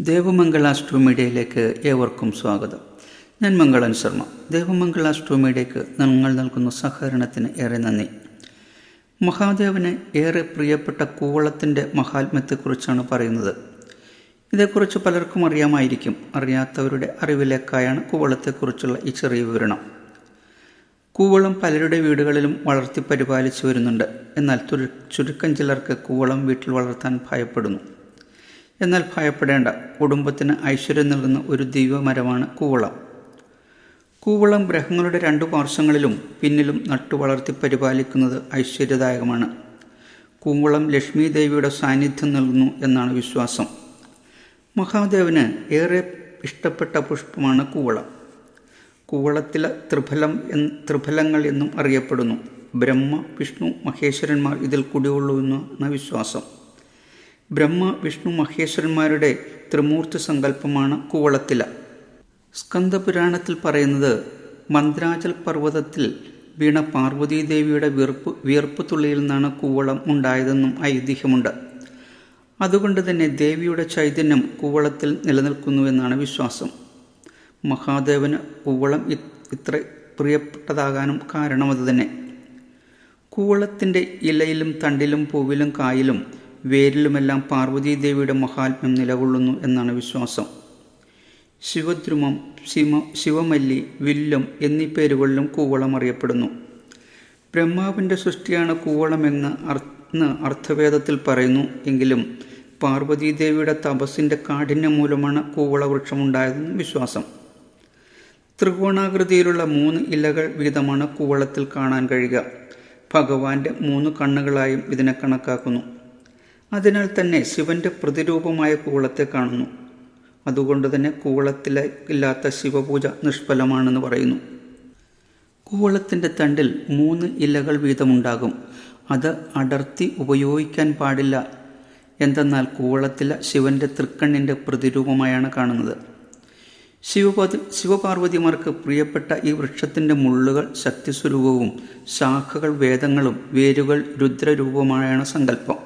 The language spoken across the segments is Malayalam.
ദേവമംഗള മീഡിയയിലേക്ക് ഏവർക്കും സ്വാഗതം. ഞാൻ മംഗളൻ ശർമ്മ. ദേവമംഗള മീഡിയയ്ക്ക് നിങ്ങൾ നൽകുന്ന സഹകരണത്തിന് ഏറെ നന്ദി. മഹാദേവന് ഏറെ പ്രിയപ്പെട്ട കൂവളത്തിന്റെ മഹാത്മ്യത്തെക്കുറിച്ചാണ് പറയുന്നത്. ഇതേക്കുറിച്ച് പലർക്കും അറിയാമായിരിക്കും. അറിയാത്തവരുടെ അറിവിലേക്കായാണ് കൂവളത്തെക്കുറിച്ചുള്ള ഈ ചെറിയ വിവരണം. കൂവളം പലരുടെ വീടുകളിലും വളർത്തി പരിപാലിച്ചു വരുന്നുണ്ട്. എന്നാൽ ചുരുക്കം ചിലർക്ക് കൂവളം വീട്ടിൽ വളർത്താൻ ഭയപ്പെടുന്നു. എന്നാൽ ഭയപ്പെടേണ്ട. കുടുംബത്തിന് ഐശ്വര്യം നൽകുന്ന ഒരു ദിവ്യമരമാണ് കൂവളം. കൂവളം ഗ്രഹങ്ങളുടെ രണ്ടു പാർശ്വങ്ങളിലും പിന്നിലും നട്ടുവളർത്തി പരിപാലിക്കുന്നത് ഐശ്വര്യദായകമാണ്. കൂവളം ലക്ഷ്മി ദേവിയുടെ സാന്നിധ്യം നൽകുന്നു എന്നാണ് വിശ്വാസം. മഹാദേവന് ഏറെ ഇഷ്ടപ്പെട്ട പുഷ്പമാണ് കൂവളം. കൂവളത്തിലെ ത്രിഫലം എന്ന് ത്രിഫലങ്ങൾ എന്നും അറിയപ്പെടുന്നു. ബ്രഹ്മ വിഷ്ണു മഹേശ്വരന്മാർ ഇതിൽ കുടികൊള്ളുമെന്നാണ് വിശ്വാസം. ബ്രഹ്മ വിഷ്ണു മഹേശ്വരന്മാരുടെ ത്രിമൂർത്തി സങ്കല്പമാണ് കൂവളത്തില. സ്കന്ദപുരാണത്തിൽ പറയുന്നത് മന്ത്രാചൽ പർവതത്തിൽ വീണ പാർവതീദേവിയുടെ വീർപ്പ് വീർപ്പ് തുള്ളിയിൽ നിന്നാണ് കൂവളം ഉണ്ടായതെന്നും ഐതിഹ്യമുണ്ട്. അതുകൊണ്ട് തന്നെ ദേവിയുടെ ചൈതന്യം കൂവളത്തിൽ നിലനിൽക്കുന്നുവെന്നാണ് വിശ്വാസം. മഹാദേവന് കൂവളം ഇത്ര പ്രിയപ്പെട്ടതാകാനും കാരണം അതുതന്നെ കൂവളത്തിന്റെ ഇലയിലും തണ്ടിലും പൂവിലും കായിലും വേരിലുമെല്ലാം പാർവതീദേവിയുടെ മഹാത്മ്യം നിലകൊള്ളുന്നു എന്നാണ് വിശ്വാസം. ശിവദ്രുമം ശിവ ശിവമല്ലി വില്ലം എന്നീ പേരുകളിലും കൂവളം അറിയപ്പെടുന്നു. ബ്രഹ്മാവിന്റെ സൃഷ്ടിയാണ് കൂവളമെന്ന് അർന്ന് അർത്ഥവേദത്തിൽ പറയുന്നു. എങ്കിലും പാർവതീദേവിയുടെ തപസ്സിന്റെ കാഠിന്യം മൂലമാണ് കൂവള വൃക്ഷമുണ്ടായതെന്ന് വിശ്വാസം. ത്രികോണാകൃതിയിലുള്ള മൂന്ന് ഇലകൾ വീതമാണ് കൂവളത്തിൽ കാണാൻ കഴിയുക. ഭഗവാന്റെ മൂന്ന് കണ്ണുകളായും ഇതിനെ കണക്കാക്കുന്നു. അതിനാൽ തന്നെ ശിവന്റെ പ്രതിരൂപമായ കൂളത്തെ കാണുന്നു. അതുകൊണ്ട് തന്നെ കൂവളത്തിലെ ഇല്ലാത്ത ശിവപൂജ നിഷ്ഫലമാണെന്ന് പറയുന്നു. കൂവളത്തിന്റെ തണ്ടിൽ മൂന്ന് ഇലകൾ വീതമുണ്ടാകും. അത് അടർത്തി ഉപയോഗിക്കാൻ പാടില്ല. എന്തെന്നാൽ കൂവളത്തിലെ ശിവന്റെ തൃക്കണ്ണിന്റെ പ്രതിരൂപമായാണ് കാണുന്നത്. ശിവപതി ശിവപാർവതിമാർക്ക് പ്രിയപ്പെട്ട ഈ വൃക്ഷത്തിന്റെ മുള്ളുകൾ ശക്തിസ്വരൂപവും ശാഖകൾ വേദങ്ങളും വേരുകൾ രുദ്രരൂപമായാണ് സങ്കല്പം.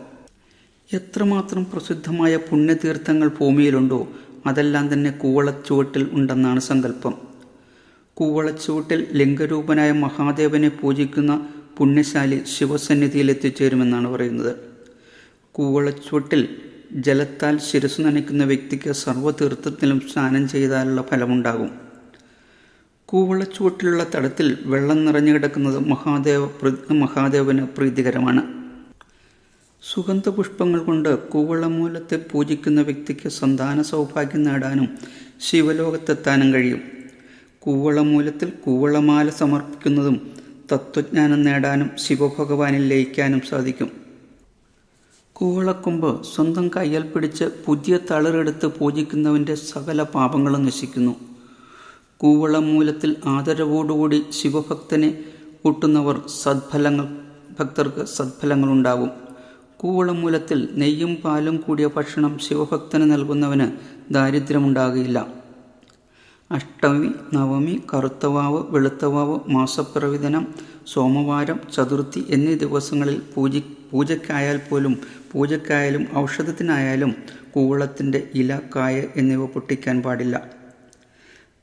എത്രമാത്രം പ്രസിദ്ധമായ പുണ്യതീർത്ഥങ്ങൾ ഭൂമിയിലുണ്ടോ അതെല്ലാം തന്നെ കൂവളച്ചുവട്ടിൽ ഉണ്ടെന്നാണ് സങ്കല്പം. കൂവളച്ചുവട്ടിൽ ലിംഗരൂപനായ മഹാദേവനെ പൂജിക്കുന്ന പുണ്യശാലി ശിവസന്നിധിയിൽ എത്തിച്ചേരുമെന്നാണ് പറയുന്നത്. കൂവളച്ചുവട്ടിൽ ജലത്താൽ ശിരസ് നനയ്ക്കുന്ന വ്യക്തിക്ക് സർവതീർത്ഥത്തിലും സ്നാനം ചെയ്താലുള്ള ഫലമുണ്ടാകും. കൂവളച്ചുവട്ടിലുള്ള തടത്തിൽ വെള്ളം നിറഞ്ഞു കിടക്കുന്നത് മഹാദേവ മഹാദേവന് പ്രീതികരമാണ്. സുഗന്ധപുഷ്പങ്ങൾ കൊണ്ട് കൂവളമൂലത്തെ പൂജിക്കുന്ന വ്യക്തിക്ക് സന്താന സൗഭാഗ്യം നേടാനും ശിവലോകത്തെത്താനും കഴിയും. കൂവളമൂലത്തിൽ കൂവളമാല സമർപ്പിക്കുന്നതും തത്വജ്ഞാനം നേടാനും ശിവഭഗവാനിൽ ലയിക്കാനും സാധിക്കും. കൂവളക്കൊമ്പ് സ്വന്തം കയ്യിൽ പിടിച്ച് പുതിയ തളിരെടുത്ത് പൂജിക്കുന്നവന്റെ സകല പാപങ്ങളും നശിക്കുന്നു. കൂവളമൂലത്തിൽ ആദരവോടുകൂടി ശിവഭക്തനെ കൂട്ടുന്നവർ സദ്ഫലങ്ങൾ ഭക്തർക്ക് സദ്ഫലങ്ങളുണ്ടാകും. കൂവളമൂലത്തിൽ നെയ്യും പാലും കൂടിയ ഭക്ഷണം ശിവഭക്തന് നൽകുന്നവന് ദാരിദ്ര്യമുണ്ടാകുകയില്ല. അഷ്ടമി നവമി കറുത്തവാവ് വെളുത്തവാവ് മാസപ്രവിധനം സോമവാരം ചതുർത്ഥി എന്നീ ദിവസങ്ങളിൽ പൂജ പൂജയ്ക്കായാൽ പോലും പൂജയ്ക്കായാലും ഔഷധത്തിനായാലും കൂവളത്തിന്റെ ഇല കായ എന്നിവ പൊട്ടിക്കാൻ പാടില്ല.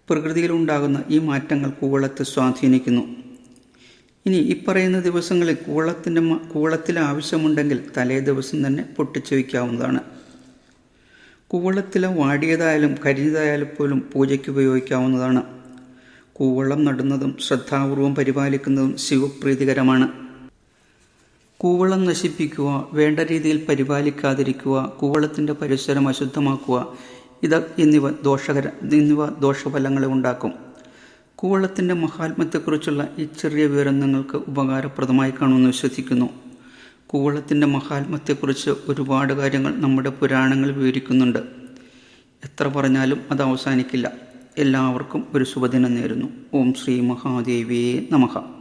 പ്രകൃതിയിലുണ്ടാകുന്ന ഈ മാറ്റങ്ങൾ കൂവളത്തെ സ്വാധീനിക്കുന്നു. ഇനി ഇപ്പറയുന്ന ദിവസങ്ങളിൽ കൂളത്തിന്റെ കൂളത്തിൽ ആവശ്യമുണ്ടെങ്കിൽ തലേ ദിവസം തന്നെ പൊട്ടിച്ചു വയ്ക്കാവുന്നതാണ് കൂവളത്തില വാടിയതായാലും കരിഞ്ഞതായാലും പോലും പൂജയ്ക്ക് ഉപയോഗിക്കാവുന്നതാണ്. കൂവളം നടുന്നതും ശ്രദ്ധാപൂർവം പരിപാലിക്കുന്നതും ശിവപ്രീതികരമാണ്. കൂവളം നശിപ്പിക്കുക വേണ്ട രീതിയിൽ പരിപാലിക്കാതിരിക്കുക കൂവളത്തിന്റെ പരിസരം അശുദ്ധമാക്കുക ഇത് എന്നിവ ദോഷകര എന്നിവ ദോഷഫലങ്ങളെ ഉണ്ടാക്കും. കൂവളത്തിന്റെ മഹാത്മ്യത്തെക്കുറിച്ചുള്ള ഈ ചെറിയ വിവരം നിങ്ങൾക്ക് ഉപകാരപ്രദമായി കാണുമെന്ന് വിശ്വസിക്കുന്നു. കൂവളത്തിന്റെ മഹാത്മ്യത്തെക്കുറിച്ച് ഒരുപാട് കാര്യങ്ങൾ നമ്മുടെ പുരാണങ്ങൾ വിവരിക്കുന്നുണ്ട്. എത്ര പറഞ്ഞാലും അത് അവസാനിക്കില്ല. എല്ലാവർക്കും ഒരു ശുഭദിനം നേരുന്നു. ഓം ശ്രീ മഹാദേവിയേ നമഃ.